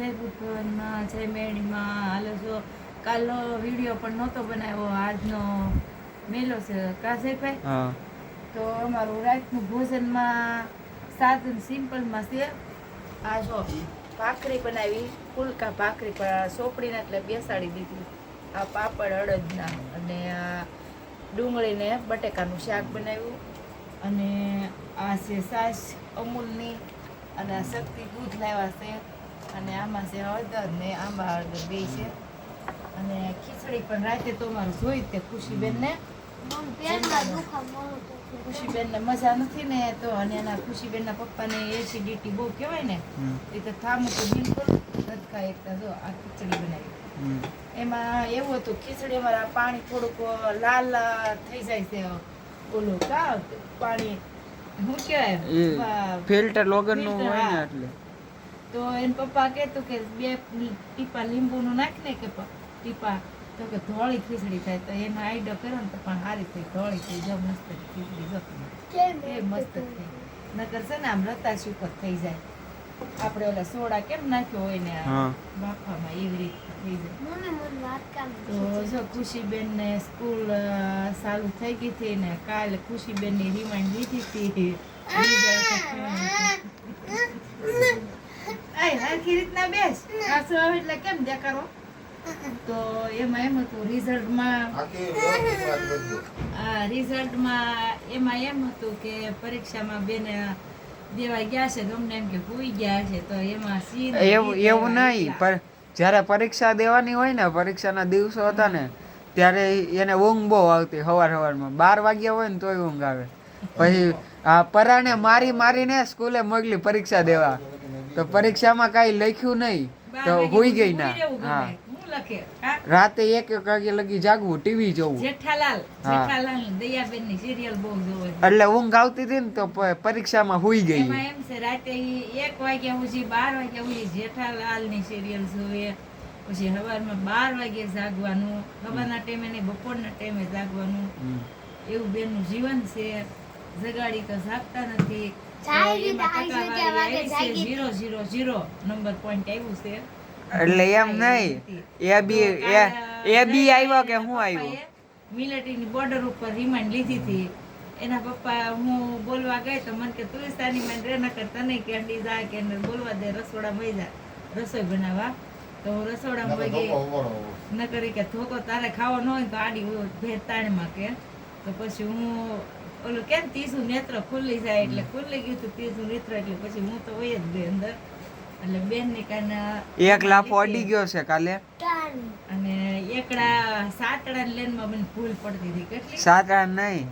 જય ભગવાનમાં જય મેળીમાં હાલો જો કાલનો વીડિયો પણ નહોતો બનાવ્યો આજનો મેલો છે કાજયભાઈ હા. તો અમારું રાતનું ભોજનમાં સાધન સિમ્પલમાં છે. આ જો ભાખરી બનાવી ફુલકા ભાખરી પણ સોપડીને એટલે બેસાડી દીધી. આ પાપડ અડદના અને આ ડુંગળીને બટેકાનું શાક બનાવ્યું. અને આ છે સાસ અમૂલની અને આ શક્તિ દૂધ લાવ્યા છે. અને આમાં છે હળદર ને આંબા હળદર બે છે. અને ખીચડી પણ રાતે તો અમારું જોઈ તે ખુશીબેનને. ખુશીબેનને મજા નથી ને તો અને એના ખુશીબેનના પપ્પાને એસિડિટી બહુ કહેવાય ને એ તો થામું તો બિલકુલ નથી એકતા જો આ ખીચડી બનાવી. એમાં એવું હતું ખીચડી અમારા પાણી થોડુંક લાલ થઈ જાય છે ઓલું કા પાણી શું કહેવાય? ફિલ્ટર વગરનું નું હોય ને એટલે. તો એને પપ્પા કહેતું કે બે ટીપા લીંબુનું નાખ ને કે ટીપા તો કે ધોળી ખીચડી થાય. તો એનો આઈડિયો કર્યો ને તો પણ સારી થઈ ધોળી થઈ જો મસ્ત ખીચડી જો. એ મસ્ત થઈ. નકર છે ને આમ રતાશ ઉપર થઈ જાય. આપણે ઓલા સોડા કેમ નાખ્યો હોય ને. બાફામાં એવી રીતે થઈ જાય. તો જો ખુશીબેન ને સ્કૂલ ચાલુ થઈ ગઈ હતી ને કાલે ખુશીબેનની રિમાન્ડ લીધી હતી. હરખી રીતના બેસ. પાછું આવે એટલે કેમ દેખાડો? તો એમાં એમ હતું રિઝલ્ટમાં રિઝલ્ટમાં એમાં એમ હતું કે પરીક્ષામાં બેને દેવા ગયા છે ગમને એમ કે ભૂઈ ગયા છે તો એમાં સી એવું એવું નહીં પણ જ્યારે પરીક્ષા દેવાની હોય ને પરીક્ષાના દિવસો હતા ને ત્યારે એને ઊંઘ બહુ આવતી સવાર સવારમાં બાર વાગ્યા હોય ને તોય ઊંઘ આવે. પછી આ પરાણે મારી મારીને સ્કૂલે મોકલી પરીક્ષા દેવા. તો પરીક્ષામાં કાંઈ લખ્યું નહીં તો હોઈ ગઈ ના. હા? રાતે એક એક વાગે લગી જાગવું ટીવી જોવું. જેઠાલાલ જેઠાલાલ દયાબેનની સિરિયલ બહુ જોવે એટલે ઊંઘ આવતી હતી ને તો પરીક્ષામાં હોઈ ગઈ. એમાં એમ છે રાતે એક વાગ્યા સુધી બાર વાગ્યા સુધી જેઠાલાલની સિરિયલ જોવે. પછી સવારમાં બાર વાગે જાગવાનું સવારના ટાઈમે નહીં બપોરના ટાઈમે જાગવાનું. એવું બેનનું જીવન છે. જગાડી તો જાગતા નથી. એટલે એમ નહીં. એ બી એ બી આવ્યો કે હું આવ્યો? મિલિટરીની બોર્ડર ઉપર રિમાન્ડ લીધી હતી. એના પપ્પા હું બોલવા ગઈ તો મને કે તું સાની માં રે નકર તને કેન્ડી જાય કે બોલવા દે રસોડા મળી જાય. રસોઈ બનાવવા. તો હું રસોડામાં નકર ગઈ. ન કરી કે ધોકો તારે ખાવો ન હોય તો આડી ભેર તાણમાં કે. તો પછી હું ઓલું કેમ ત્રીસું નેત્ર ખુલ્લી જાય એટલે ખુલ્લી ગયું હતું ત્રીસું નેત્ર એટલે પછી હું તો હોય જ બે અંદર. એટલે બેન ને કાને એક લાફો અડી ગયો છે કાલે. અને એકડા સાતડા લેનમાં મને ભૂલ પડતી હતી. કેટલી? સાતડા નહીં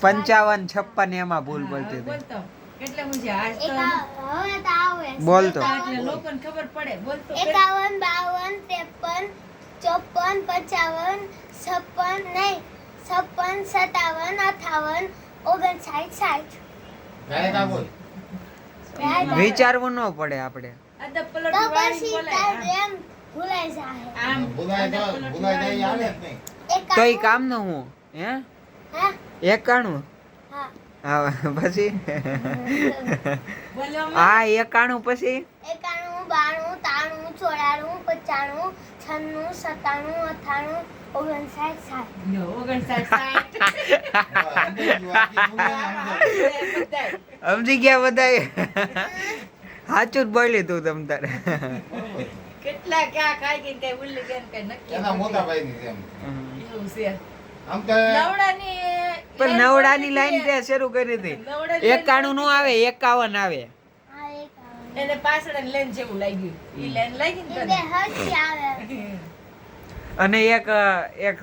પંચાવન છપ્પન એમાં ભૂલ પડતી હતી. એટલે કેટલે હું જે આજ તો હવે તો આવે બોલતો. એટલે લોકોને ખબર પડે. બોલતો કે- એકાવન બાવન ત્રેપન ચોપન પંચાવન છપ્પન નહીં. છપ્પન સત્તાવન અઠાવન ઓગણસાઠ સાઠ. આ વિચારવું ન પડે આપણે. તો પછી એમ ભૂલાઈ જાય આમ જાય એ આવે જ નહીં. તો એ એકાવન કામનું હું હે? હા? એકાણું? હા. હા પછી? હા એકાણું પછી? એકાણું બાણું ત્રાણું ચોરાણું પચાણું છન્નું સત્તાણું અઠાણું ઓગણસાઠ સાઠ. સમજી ગયા બધા? સાચું જ બોલી તું તમ તારે. કેટલા ક્યાં ખાઈ ગઈ કઈ ઉલ્લી ગઈ નક્કી એના મોટા ભાઈ ની જેમ. એવું છે. આમ તો નવડાની પણ નવડાની લાઈન તે શરૂ કરી હતી. એકાણું નું આવે એકાવન આવે. એને પાછળ લેન જેવું લાગ્યું. ઈ લેન લાગી ને એ તને? બે હરખી આવે. અને એક એક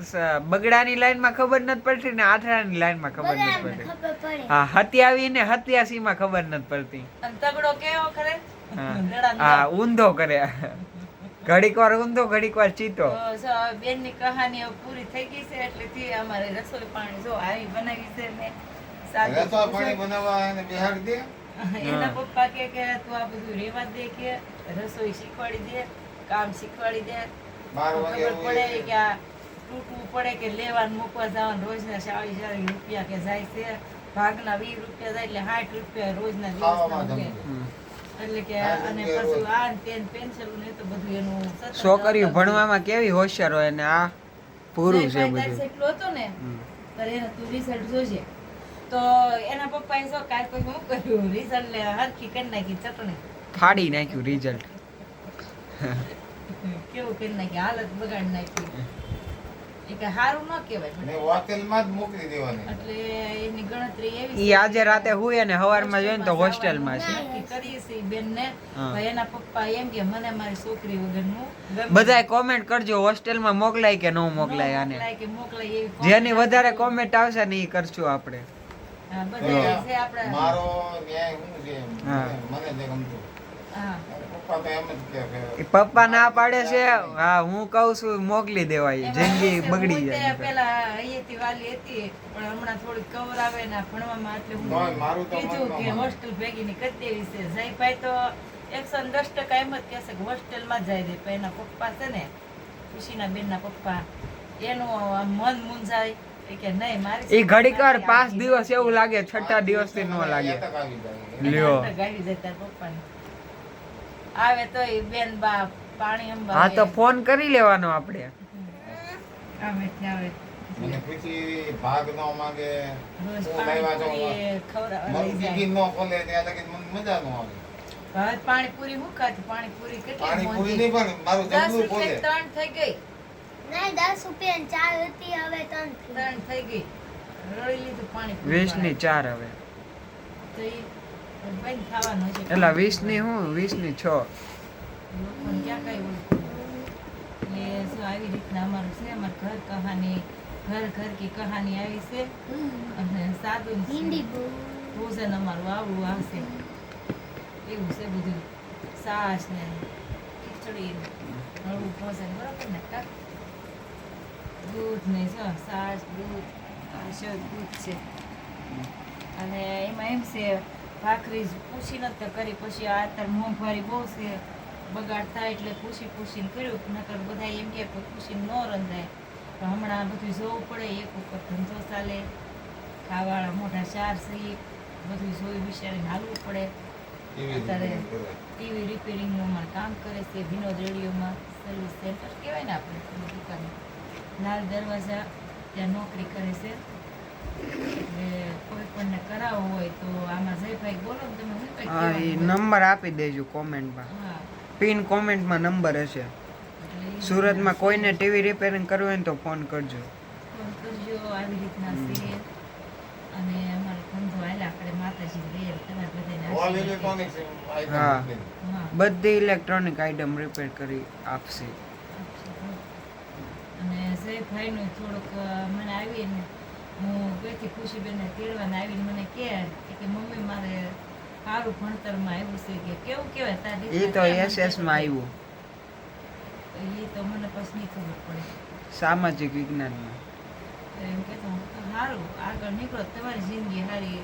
બગડાની લાઈનમાં ખબર નથી પડતી ને આઠડાની લાઈનમાં ખબર નથી પડતી. હા હત્યાવી ને હત્યાસી માં ખબર નથી પડતી. તગડો કેવો કરે હા. ઊંધો કરે. ઘડીક વાર ઊંધો ઘડીક વાર ચીતો. બેનની કહાની પૂરી થઈ ગઈ છે એટલે થી અમારે રસોઈ પાણી જો આવી બનાવી છે ને રસોઈ પાણી બનાવવા એને બેહાડી દે. એના પપ્પા કે કે તું આ બધું રેવા દે કે રસોઈ શીખવાડી દે કામ શીખવાડી દે. ખબર પડે કે આ તૂટવું પડે કે લેવાનું મૂકવા જવાનું રોજના ચાલીસ ચાલીસ રૂપિયા કે જાય છે. ભાગના વીસ રૂપિયા જાય એટલે સાઠ રૂપિયા રોજના દિવસના એટલે કે અને પછી આ ને પેન્સિલ ને તો બધું એનું છોકરીઓ ભણવામાં કેવી હોશિયાર હોય ને આ પૂરું છે બધું. જેટલું હતું ને ત્યારે એને તું રિઝલ્ટ જોજે. તો એના પપ્પાએ શું કાલ પછી શું કર્યું? રિઝલ્ટ લે હરખી કરી નાખી ચટણી. ફાડી નાખ્યું રિઝલ્ટ કેવું કરી નાખી હાલત બગાડી નાખી. એ સારું ન કહેવાય ને જ મોકલી દેવાની. એટલે એની ગણતરી એવી ઈ આજે રાતે હુએ ને સવારમાં જોઈએ ને તો હોસ્ટેલમાં છે. કરીએ છીએ બેનને. હા. એના પપ્પા એમ કે મને મારી છોકરી વગરનું બધાય કોમેન્ટ કરજો હોસ્ટેલમાં મોકલાય કે ન મોકલાય આને. મોકલાય કે મોકલાય એવી જેની વધારે કોમેન્ટ આવશે ને એ કરશું આપણે. હા, બધાય મારો ન્યાય શું છે મને જે ગમતું. હા પપ્પા ના પાડે છે હા હું કઉ છું મોકલી દેવાય. જિંદગી બગડી જાય પેલા અહીંયાથી વાલી હતી પણ હમણાં થોડીક કવર આવે ને ભણવામાં એટલે હું મારું તો કીધું કે હોસ્ટેલ ભેગી ની કરી દેવી છે. જયભાઈ તો એકસો ને દસ ટકા એમ જ કહેશે કે હોસ્ટેલમાં જાય દે. પણ એના પપ્પા છે ને ખુશીના બેનના પપ્પા એનું આમ મન મૂંઝાય. એ કે નહીં મારી એ ઘડીક વાર પાંચ દિવસ એવું લાગે છઠ્ઠા દિવસથી ન લાગે. લ્યો. અંદર ગાવી જાય તારા પપ્પાને. આવે તો બેન બા પાણી અંબા હા તો ફોન કરી લેવાનો આપણે. આવે આવે પછી ભાગ ન માંગે હું ખોલે ત્યાં લગી મજા ન આવે. હું ખાતી? કેટલી. નહીં પણ મારું જમવું ખોલે. ત્રણ થઈ ગઈ. નહીં દસ રૂપિયા ચાર હતી હવે ત્રણ ત્રણ થઈ ગઈ. રળી લીધું પાણી વીસની ચાર હવે. તો એટલે વીસની હું? વીસની છ. આવી રીતના અમારું છે અમાર ઘર કહાની ઘર ઘર કી કહાની આવી છે અને સાદું છે. ભોજન અમારું આવડું આવશે એવું છે બધું. સાસ ને ખીચડી હળવું ભોજન બરાબર ને દૂધ ને જો સાસ દૂધ દૂધ છે. અને એમાં એમ છે ભાખરી પૂછી નથી કરી. પછી આ અત્યારે મોંઘવારી બહુ છે બગાડ થાય એટલે પૂછી પૂછીને કર્યું. નકર બધા એમ કે પૂછીને ન રંધાય. તો હમણાં બધું જોવું પડે એક ઉપર ધંધો ચાલે ખાવાળા મોટા ચાર સહી બધું જોઈ વિચારીને હાલવું પડે. અત્યારે. ટીવી રિપેરિંગનું અમારે કામ કરે છે વિનોદ રેડિયોમાં સર્વિસ સેન્ટર કહેવાય ને આપણે દુકાને. લાલ દરવાજા ત્યાં નોકરી કરે છે. એટલે કોઈ કરાવવો હોય તો આમાં જયભાઈ બોલો તમે શું કંઈક હા એ નંબર આપી દેજો કોમેન્ટમાં. પિન કોમેન્ટમાં નંબર હશે. સુરતમાં કોઈને ટીવી રિપેરિંગ કરવું હોય તો ફોન કરજો. ફોન કરજો આવી રીતના છે. અને અમારો ધંધો હાલ્યા આપણે માતાજી રેલ તમારે બધાને All આશીર્વાદ electronics item હા. બધી ઇલેક્ટ્રોનિક આઇટમ રિપેર કરી આપશે. અને જયભાઈનું થોડુંક મને આવીને હું ગઈથી ખુશીબેનને તેડવાને આવીને મને કે કે મમ્મી મારે સારું ભણતરમાં આવ્યું છે કે કેવું કહેવાય તારી એ તો એસએસમાં આવ્યું. એ તો મને પછી નહીં ખબર પડે. સામાજિક વિજ્ઞાનમાં. એમ કે હું તો સારું આગળ નીકળો તમારી જિંદગી સારી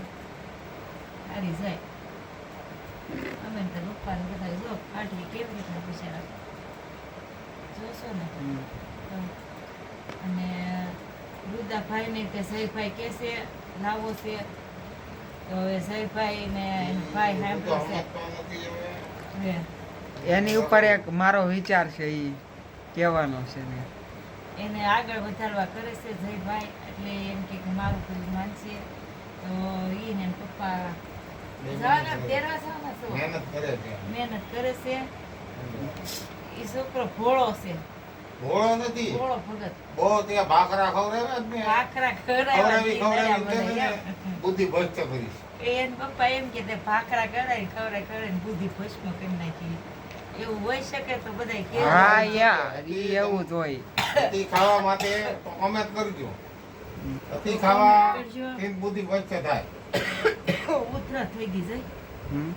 સારી જાય. અમે તો પપ્પાને બધા જો ફાટલી કેવી રીતના બિચારા જોશો ને. અને વૃદ્ધાભાઈને કે સહીભાઈ કે છે લાવો છે. તો હવે સહીભાઈ ને ભાઈ સાંભળશે. એની ઉપર એક મારો વિચાર છે એ કહેવાનો છે ને. એને આગળ વધારવા કરે છે જયભાઈ એટલે એમ કે મારું કોઈ માનશે. તો એ ને પપ્પા મહેનત કરે. છે? એ છોકરો ભોળો છે. ભોળો નથી. ઘોડો ભગત. બહુ ત્યાં ભાખરા ખવડાવે ને. ભાખરા. ને? બુદ્ધિ ભ્રષ્ટ કરીશ. એન પપ્પા એમ કે તે ભાખરા કરાય ખવડાય ખવડાય બુદ્ધિ ભસ્મ કરી નાખી. એવું હોય શકે તો બધાય કે હા યાર ઈ એવું જ હોય. અતિ ખાવા માટે અમે કરજો. ખાવા થી બુદ્ધિ ભ્રષ્ટ થાય. ઉધરા થઈ ગઈ જાય હમ.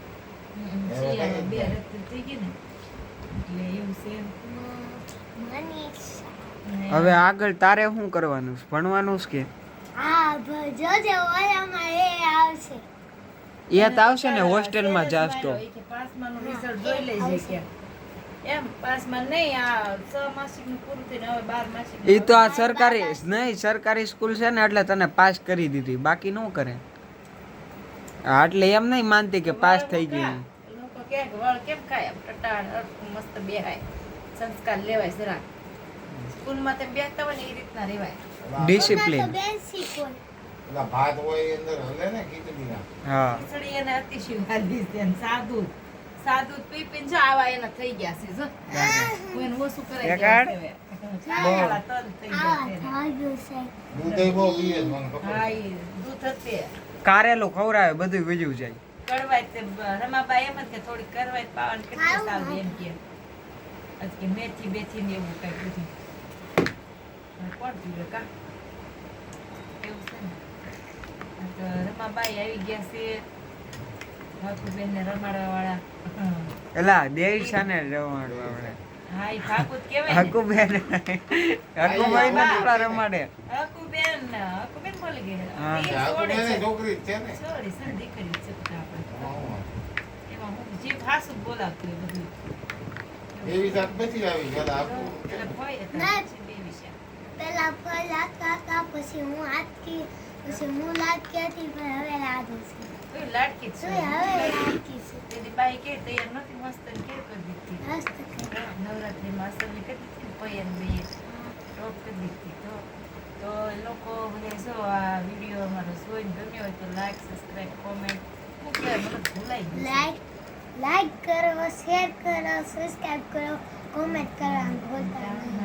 બે રત્તી થઈ ગઈ ને. એટલે એવું છે હવે આગળ તારે શું કરવાનું છે? ભણવાનું છે કે? હા જોજે ઓલામાં એ આવશે. એ તો આવશે ને હોસ્ટેલમાં જાસ તો. એ કે જોઈ લેજે કે. એમ પાસમાં નહીં આ છ માસિકનું પૂરું થઈને હવે બાર માસિક એ તો આ સરકારી નહીં સરકારી સ્કૂલ છે ને એટલે તને પાસ કરી દીધી. બાકી ન કરે. એટલે એમ નહીં માનતી કે પાસ થઈ ગઈ. કેમ ખાય? મસ્ત બેહાય. સંસ્કાર લેવાય જરા સ્કૂલમાં તેમ બેસતા હોય ને એ રીતના રેવાય ઓલા- Discipline. તો બેસી કોઈ ઓલા ભાત હોય અંદર હલે ને ખીચડીના. હા. ખીચડી એને અતિશય વાલી છે સાદું. સાદું પી પીને જો આવા એના થઈ ગયા છે જો. હું. એને ઓછું કરાઈ એક દેવા આડ? છે હવે. કાળા તલ થઈ ગયા આવા છે એને. ભાગ્યું છે. દૂધે બહુ પીએ છે, મને ખબર હા છે. ઈ દૂધ હતે કારેલું ખવડાવે બધું બીજું જાય. કડવાય તે બ- રમાબા એમ જ કે થોડી કરવાય પાવન કેટલી સારું એમ કે. આજ મેથી બેથી ને એવું કઈ બધું પીવે કા એવું છે ને તો રમાબાઈ આવી ગયા છે ભાકુબેન ને રમાડવા વાળા એલા રમાડવા વાળા હા ઈ ભાકુ જ હકુબેન હકુભાઈ ને થોડા રમાડે હકુબેન હકુબેન બોલી ગઈ હા. છોકરી છે ને છે દીકરી છે બધા આપણે. એમાં હું જે ભાષું બોલાવતી બધું એવી જાત નથી આવી હતા, બે વિશે. પેલા ફળ કાકા પછી હું હાથકી પછી હું લાટકી હતી પણ હવે લાડુ છે જ છે. હવે લાડકી છે તેની બાઈ કે તૈયાર નથી મસ્ત કે કરી દીધી મસ્ત કરી. નવરાત્રીમાં અસલની કરી દીધી ને પૈયન બે ટોપ કરી દીધી તો તો લોકો મને જો આ વીડિયો અમારો જોઈને ગમ્યો હોય તો લાઈક સબસ્ક્રાઈબ કોમેન્ટ કહેવાય મને ભૂલાઈ લાઈક લાઈક કરો શેર કરો સબસ્ક્રાઈબ કરો કોમેન્ટ કરવાનું ભૂલતા નહીં.